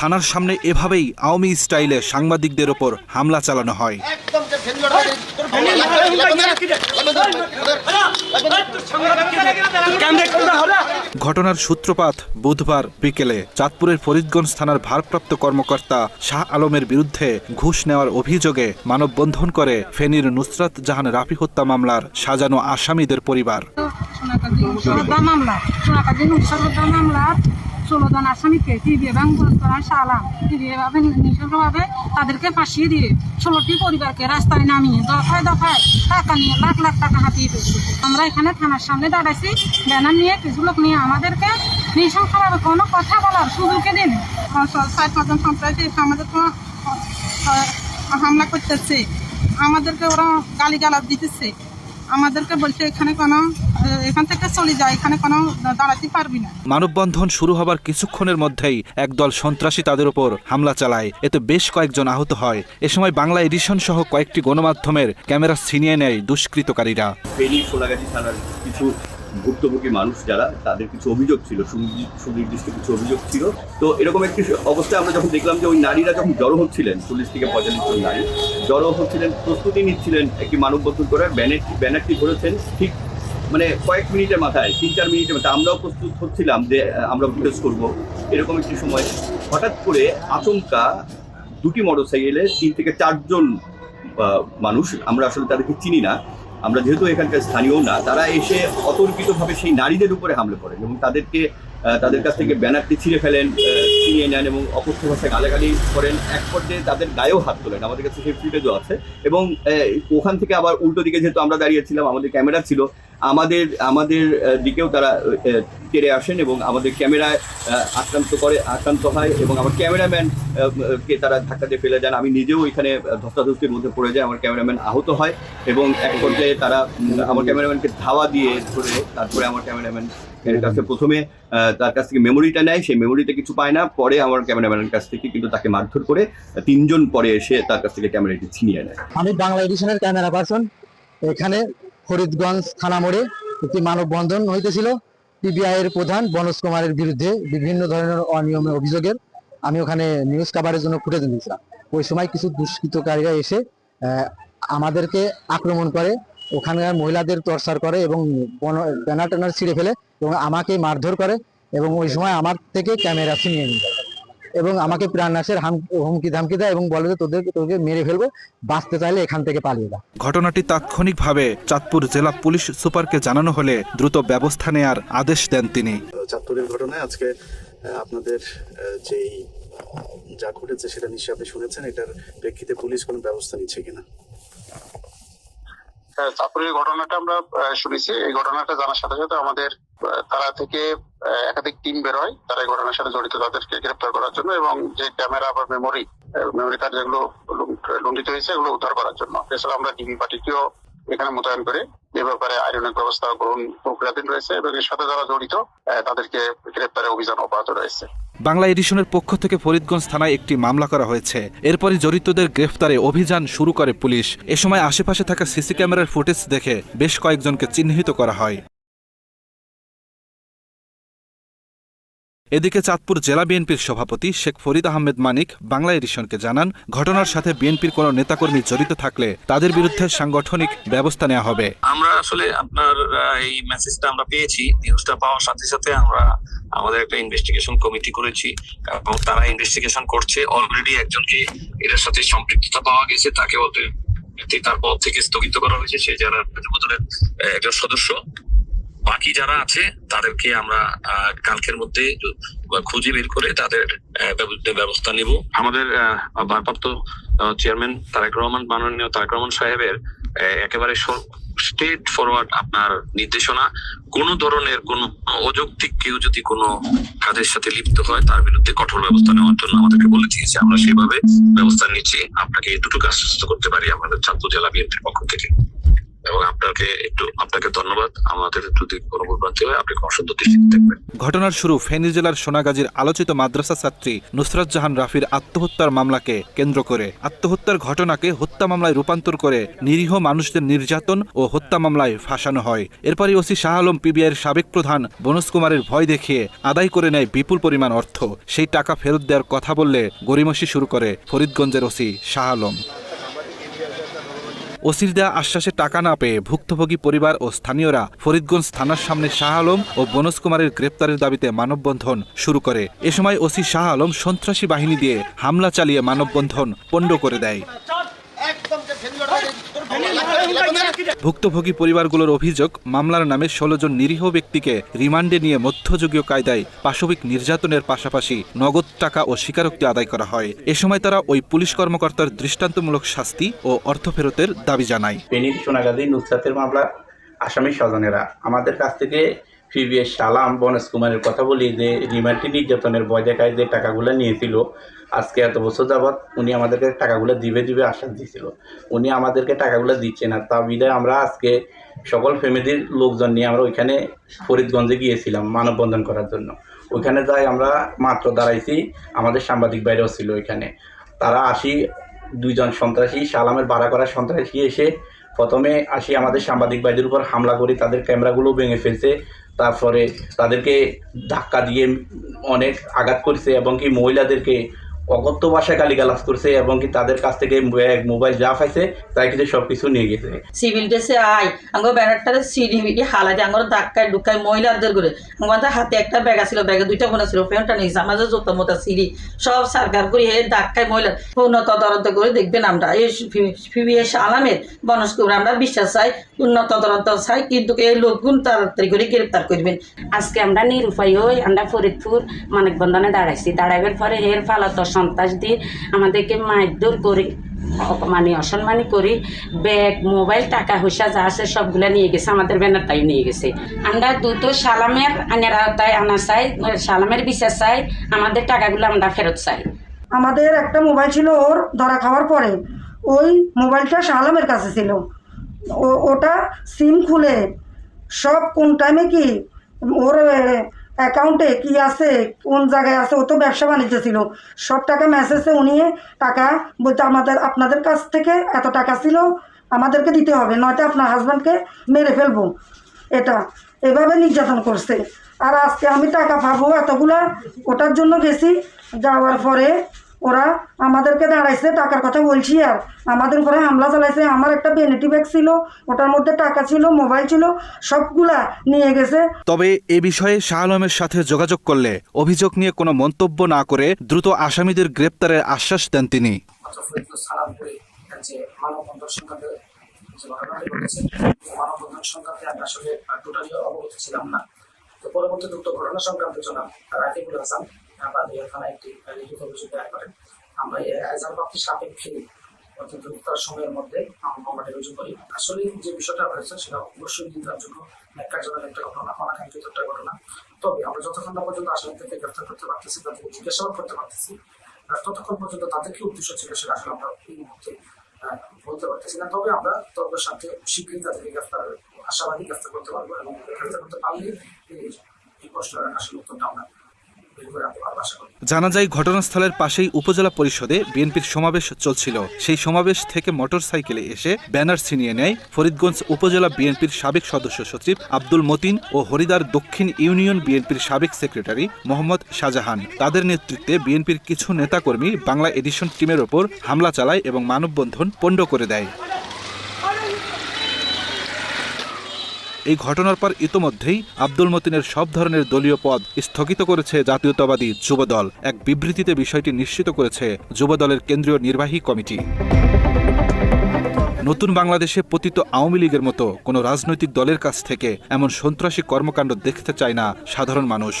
থানার সামনে এভাবেই আওয়ামী স্টাইলে সাংবাদিকদের ওপর হামলা চালানো হয়। একদম যে ভেন্ডর ঘটনার সূত্রপাত বুধবার বিকেলে চাঁদপুরের ফরিদগঞ্জ থানার ভারপ্রাপ্ত কর্মকর্তা শাহ আলমের বিরুদ্ধে ঘুষ নেওয়ার অভিযোগে মানববন্ধন করে ফেনীর নুসরাত জাহান রাফি হত্যা মামলার সাজানো আসামিদের পরিবার। মামলা। ষোলো জন আসামিকে টিভি এবং গুরুত্বরান সালাম টিভি এভাবে নৃশংসভাবে তাদেরকে ফাঁসিয়ে দিয়ে ষোলোটি পরিবারকে রাস্তায় নামিয়ে দফায় দফায় টাকা নিয়ে লাখ লাখ টাকা হাতিয়ে ফেলছে আমরা এখানে থানার সামনে দাঁড়াইছি। ব্যানার নিয়ে কিছু লোক নিয়ে আমাদেরকে নৃশংসভাবে কোনো কথা বলার সুযোগই দিন সাত পাঁচজন সন্ত্রাসী আমাদের আহ, হামলা করতেছে। আমাদেরকে ওরা গালি গালাজ দিতেছে। আমাদেরকে বলছে এখানে কোনো এখান থেকে চলে যায় এখানে কোনো দাঁড়াতে পারবি না। মানববন্ধন শুরু হবার কিছুক্ষণের মধ্যেই একদল সন্ত্রাসী তাদের উপর হামলা চালায়। এতে বেশ কয়েকজন আহত হয়। এ সময় বাংলা এডিশন সহ কয়েকটি গণমাধ্যমের ক্যামেরা ছিনিয়ে নেয় দুষ্কৃতকারীরা। ফেনী সোনাগাজী থানার কিছু ভুক্তভোগী মানুষ যারা, তাদের কিছু অভিযোগ ছিল সুনির্দিষ্ট কিছু অভিযোগ ছিল। তো এরকম একটি অবস্থায় আমরা যখন দেখলাম যে ওই নারীরা যখন জড়ো হচ্ছিলেন চল্লিশ থেকে পঁয়তাল্লিশ জন নারী, জড়ো হচ্ছিলেন, প্রস্তুতি নিচ্ছিলেন একটি মানববন্ধন করার ব্যানারটি ব্যানারটি ধরেছেন ঠিক মানে কয়েক মিনিটের মাথায়, তিন, চার মিনিটের মাথায়। আমরাও প্রস্তুত হচ্ছিলাম যে আমরা প্রোটেস্ট করব। এরকম একটি সময় হঠাৎ করে আচমকা দুটি মোটরসাইকেলে তিন থেকে চারজন মানুষ, আমরা আসলে তাদেরকে চিনি না আমরা যেহেতু এখানকার স্থানীয় না, তারা এসে অতর্কিতভাবে সেই নারীদের উপরে হামলে করেন এবং তাদেরকে তাদের কাছ থেকে ব্যানারটি ছিঁড়ে ফেলেন ছিনিয়ে নেন এবং অকথ্য ভাষায় গালাগালি করেন। এক পর্যায়ে তাদের গায়েও হাত তোলেন। আমাদের কাছে সেই ফুটেজও আছে এবং ওখান থেকে আবার উল্টো দিকে যেহেতু আমরা দাঁড়িয়েছিলাম আমাদের ক্যামেরা ছিল আমাদের আমাদের দিকেও তারা তেড়ে আসেন এবং আমাদের ক্যামেরায় আক্রান্ত করে, আক্রান্ত হয় এবং আমার ক্যামেরাম্যান কে তারা ধাক্কা দিয়ে ফেলে দেন আমি নিজেও ওইখানে ধস্তাধস্তির মধ্যে পড়ে যাই, আমার ক্যামেরাম্যান আহত হয় এবং এক পর্যায়ে তারা আমার ক্যামেরাম্যানকে ধাওয়া দিয়ে ধরে তারপরে আমার ক্যামেরাম্যান কাছে প্রথমে তার কাছ থেকে মেমোরিটা নেয়। সেই মেমোরিতে কিছু পায় না। পরে আমার ক্যামেরাম্যানের কাছ থেকে কিন্তু তাকে মারধর করে তিনজন পরে এসে তার কাছ থেকে ক্যামেরাটি ছিনিয়ে নেয়। আমি বাংলা এডিশনের ক্যামেরা পার্সন। এখানে ফরিদগঞ্জ থানা মোড়ে একটি মানববন্ধন হইতেছিল। পিবিআই এর প্রধান বনজ কুমারের বিরুদ্ধে বিভিন্ন ধরনের অনিয়মের অভিযোগের আমি ওখানে নিউজ কাভারের জন্য ফুটেজ নিয়েছিলাম ওই সময় কিছু দুষ্কৃতকারীরা এসে আমাদেরকে আক্রমণ করে, ওখানকার মহিলাদের টর্চার করে এবং ব্যানার ট্যানার ছিঁড়ে ফেলে এবং আমাকে মারধর করে এবং ওই সময় আমার থেকে ক্যামেরা ছিনিয়ে নিয়ে এবং আমাকে প্রাণনাশের হাম- হুমকি ধামকি দেয় এবং বলে যে তোদের তোকে মেরে ফেলব বাঁচতে চাইলে এখান থেকে পালিয়ে যা। ঘটনাটি তাৎক্ষণিকভাবে চাঁদপুর জেলা পুলিশ সুপারকে জানানো হলে দ্রুত ব্যবস্থা নেয়ার আদেশ দেন তিনি। চাঁদপুরের ঘটনায় আজকে আপনাদের যেই যা ঘটেছে সেটা নিশ্চয়ই আপনি শুনেছেন এটার প্রেক্ষিতে পুলিশ কোনো ব্যবস্থা নিচ্ছে কিনা? তারপরে ঘটনাটা আমরা শুনেছি। এই ঘটনাটা জানার সাথে সাথে আমাদের তারা থেকে একাধিক টিম বের হয়। তারা এই ঘটনার সাথে জড়িত, তাদেরকে গ্রেপ্তার করার জন্য এবং যে ক্যামেরা বা মেমোরি মেমোরি কার্ড যেগুলো লুণ্ঠ- লুণ্ঠিত হয়েছে, এগুলো উদ্ধার করার জন্য। এছাড়া আমরা ডিবি পার্টিকেও এখানে মোতায়েন করে এ ব্যাপারে আইনের ব্যবস্থা গ্রহণ প্রক্রিয়াধীন রয়েছে এবং এর সাথে যারা জড়িত তাদেরকে গ্রেপ্তারের অভিযান অব্যাহত রয়েছে। বাংলা এডিশনের পক্ষ থেকে ফরিদগঞ্জ থানায় একটি মামলা করা হয়েছে। এরপরই জড়িতদের গ্রেফতারে অভিযান শুরু করে পুলিশ। এ সময় আশেপাশে থাকা সিসি ক্যামেরার ফুটেজ দেখে বেশ কয়েকজনকে চিহ্নিত করা হয়। এদিকে চাঁদপুর জেলা বিএনপির সভাপতি শেখ ফরিদ আহমেদ মানিক বাংলা এডিশনকে জানান, ঘটনার সাথে বিএনপির কোনো নেতাকর্মী জড়িত থাকলে তাদের বিরুদ্ধে সাংগঠনিক ব্যবস্থা নেওয়া হবে। আমরা আসলে আপনার এই মেসেজটা আমরা পেয়েছি নিউজটা পাওয়ার সাথে সাথে আমরা আমাদের একটা ইনভেস্টিগেশন কমিটি করেছি এবং তারা ইনভেস্টিগেশন করছে অলরেডি একজনকে এটার সাথে সম্পৃক্ততা পাওয়া গেছে, তাকে অলরেডি তার পদ থেকে স্থগিত করা হয়েছে, সে যারা একজন সদস্য। বাকি যারা আছে, তাদেরকে আমরা কালকের মধ্যে খুঁজে বের করে তাদের ব্যবস্থা নিব। আমাদের ভারপ্রাপ্ত চেয়ারম্যান তারেক রহমান, মাননীয় তারেক রহমান সাহেবের একেবারে স্টেট ফরওয়ার্ড আপনার নির্দেশনা। কোন ধরনের কোন অযৌক্তিক কেউ যদি কোনো কাজের সাথে লিপ্ত হয়, তার বিরুদ্ধে কঠোর ব্যবস্থা নেওয়ার জন্য আমাদেরকে বলে দিয়েছে। আমরা সেভাবে ব্যবস্থা নিচ্ছি। আপনাকে এতটুকু আশ্বস্ত করতে পারি আমাদের ছাত্র জেলা বিএনপির পক্ষ থেকে। আপনাকে একটু, আপনাকে ধন্যবাদ। আমাদের আপনি দৃষ্টিতে দেখবেন। ঘটনার শুরু ফেনী জেলার সোনাগাজীর আলোচিত মাদ্রাসা ছাত্রী নুসরাত জাহান রাফির আত্মহত্যার মামলাকে কেন্দ্র করে। আত্মহত্যার ঘটনাকে হত্যা মামলায় রূপান্তর করে নিরীহ মানুষদের নির্যাতন ও হত্যা মামলায় ফাঁসানো হয়। এরপরই ওসি শাহ আলম পিবিআইয়ের সাবেক প্রধান বনজ কুমারের ভয় দেখিয়ে আদায় করে নেয় বিপুল পরিমাণ অর্থ। সেই টাকা ফেরত দেওয়ার কথা বললে গরিমসি শুরু করে ফরিদগঞ্জের ওসি শাহ আলম। ওসির দেয়া আশ্বাসে টাকা না পেয়ে ভুক্তভোগী পরিবার ও স্থানীয়রা ফরিদগঞ্জ থানার সামনে শাহ আলম ও বনজ কুমারের গ্রেপ্তারের দাবিতে মানববন্ধন শুরু করে। এ সময় ওসি শাহ আলম সন্ত্রাসী বাহিনী দিয়ে হামলা চালিয়ে মানববন্ধন পণ্ড করে দেয়। ভুক্তভোগী পরিবারগুলোর অভিযোগ, মামলার নামে ষোলো জন নিরীহ ব্যক্তিকে রিমান্ডে নিয়ে মধ্যযুগীয় কায়দায় পাশবিক নির্যাতনের পাশাপাশি নগদ টাকা ও স্বীকারোক্তি আদায় করা হয়। এ সময় তারা ওই পুলিশ কর্মকর্তার দৃষ্টান্তমূলক শাস্তি ও অর্থ ফেরতের দাবি জানায়। সোনাগাজী নুসরাতের মামলা আসামি স্বজনেরা। আমাদের কাছ থেকে প্রিভিয়াস সালাম বনজ কুমারের কথা বলি যে রিমান্ডি নির্যাতনের ভয় দেখায় যে টাকাগুলো নিয়েছিল। আজকে এত বছর যাবৎ উনি আমাদেরকে টাকাগুলো দিবে দিবে আশ্বাস দিয়েছিল। উনি আমাদেরকে টাকাগুলো দিচ্ছে না। তা বিদায় আমরা আজকে সকল ফ্যামিলির লোকজন নিয়ে আমরা ওইখানে ফরিদগঞ্জে গিয়েছিলাম মানববন্ধন করার জন্য। ওইখানে যাই আমরা মাত্র দাঁড়াইছি, আমাদের সাংবাদিক বাইরেও ছিল ওইখানে। তারা আসি, দুইজন সন্ত্রাসী, সালামের ভাড়া করা সন্ত্রাসী এসে প্রথমে আসি আমাদের সাংবাদিক ভাইদের উপর হামলা করি, তাদের ক্যামেরাগুলো ভেঙে ফেলছে। তারপরে তাদেরকে ধাক্কা দিয়ে অনেক আঘাত করছে এবং কি মহিলাদেরকে অগত্য ভাষায় গালিগালাজ করছে এবং কি তাদের কাছ থেকে ব্যাগ মোবাইল যা পাইছে তাই কিছু সব কিছু নিয়ে গেছে। সিভিল ড্রেসে আই আঙ্গো ব্যানারটা সিডি মিডি হালাতে আঙ্গর ধাক্কায় ঢুকায় মহিলাদের করে। আমাদের হাতে একটা ব্যাগ আছিল ব্যাগে দুইটা বোন ছিল ফেনটা নিয়েছে আমাদের যত মতো সিডি সব সারকার করে হে ধাক্কায় মহিলা উন্নত তদন্ত করে দেখবেন আমরা। এই পিবিএস আলামের বনস করে আমরা বিশ্বাস চাই উন্নত তদন্ত চাই কিন্তু এই লোকগুন তাড়াতাড়ি করে গ্রেপ্তার করবেন। আজকে আমরা নিরুপায় হই আমরা ফরিদপুর মানিকবন্ধনে দাঁড়াইছি। দাঁড়াইবার পরে হের ফালত সন্ত্রাস দিয়ে আমাদেরকে মারধর করে মানে অসম্মানি করি, ব্যাগ, মোবাইল, টাকা, পয়সা যা আছে সবগুলো নিয়ে গেছে, আমাদের ব্যানারটাই নিয়ে গেছে। আমরা দ্রুত সালামের আনার আওতায় আনা চাই, সালামের বিচার চাই, আমাদের টাকাগুলো আমরা ফেরত চাই। আমাদের একটা মোবাইল ছিল ওর, ধরা খাওয়ার পরে। ওই মোবাইলটা সালামের কাছে ছিল। ওটা সিম খুলে, সব কোন টাইমে কি ওর অ্যাকাউন্টে কি আছে, কোন জায়গায় আছে, ও তো ব্যবসা বাণিজ্য ছিল। সব টাকা মেসেজে উনি টাকা বলতে আমাদের, আপনাদের কাছ থেকে এত টাকা ছিল, আমাদেরকে দিতে হবে, নয়তো আপনার হাজব্যান্ডকে মেরে ফেলব। এটা এভাবে নির্যাতন করছে। আর আজকে আমি টাকা পাবো এতগুলা, ওটার জন্য গেছি, যাওয়ার পরে ওরা আমাদেরকে দাঁড়াইছে টাকার কথা বলছি আর। আমাদের উপরে হামলা চালাইছে। আমার একটা বেনেটি ব্যাগ ছিল ওটার মধ্যে টাকা ছিল মোবাইল ছিল সবগুলা নিয়ে গেছে। তবে এ বিষয়ে শাহ আলমের সাথে যোগাযোগ করলে অভিযোগ নিয়ে কোনো মন্তব্য না করে দ্রুত আসামিদের গ্রেপ্তারের আশ্বাস দেন তিনি। আসলে টোটালি অবগত ছিলাম না তো পরবর্তী দ্রুত ঘটনা সংক্রান্ত জনাব রাকিবুল হাসান একটি লিখিত অভিযোগ আমরা এই সাপেক্ষে অতি দ্রুততার সময়ের মধ্যে আমরা মামলাটি রুজু করি। আসলে যে বিষয়টা হয়েছে সেটা অবশ্যই নির্ধারণযোগ্য ন্যাক্কারজনক একটা ঘটনা অনাকাঙ্ক্ষিত একটা ঘটনা। তবে আমরা যতক্ষণ না পর্যন্ত আসামিদেরকে গ্রেফতার করতে পারতেছি, তাদেরকে জিজ্ঞাসাবাদ করতে পারতেছি ততক্ষণ পর্যন্ত তাদের কি ছিল সেটা আসলে আমরা এই মুহূর্তে বলতে পারতেছি না। তবে আমরা তদন্তের সাথে শীঘ্রই তাদেরকে গ্রেফতার আশাবাদী গ্রেফতার করতে পারব এবং গ্রেফতার করতে পারলে এই প্রশ্নের আসলে উত্তরটা আমরা জানা যায় ঘটনাস্থলের পাশেই উপজেলা পরিষদে বিএনপির সমাবেশ চলছিল। সেই সমাবেশ থেকে মোটরসাইকেলে এসে ব্যানার ছিনিয়ে নেয় ফরিদগঞ্জ উপজেলা বিএনপির সাবেক সদস্য সচিব আব্দুল মতিন ও হরিদার দক্ষিণ ইউনিয়ন বিএনপির সাবেক সেক্রেটারি মোহাম্মদ শাহজাহান। তাদের নেতৃত্বে বিএনপির কিছু নেতাকর্মী বাংলা এডিশন টিমের ওপর হামলা চালায় এবং মানববন্ধন পণ্ড করে দেয়। এই ঘটনার পর ইতোমধ্যেই আব্দুল মতিনের সব ধরনের দলীয় পদ স্থগিত করেছে জাতীয়তাবাদী যুবদল। এক বিবৃতিতে বিষয়টি নিশ্চিত করেছে যুবদলের কেন্দ্রীয় নির্বাহী কমিটি। নতুন বাংলাদেশে পতিত আওয়ামী লীগের মতো কোনো রাজনৈতিক দলের কাছ থেকে এমন সন্ত্রাসী কর্মকাণ্ড দেখতে চায় না সাধারণ মানুষ।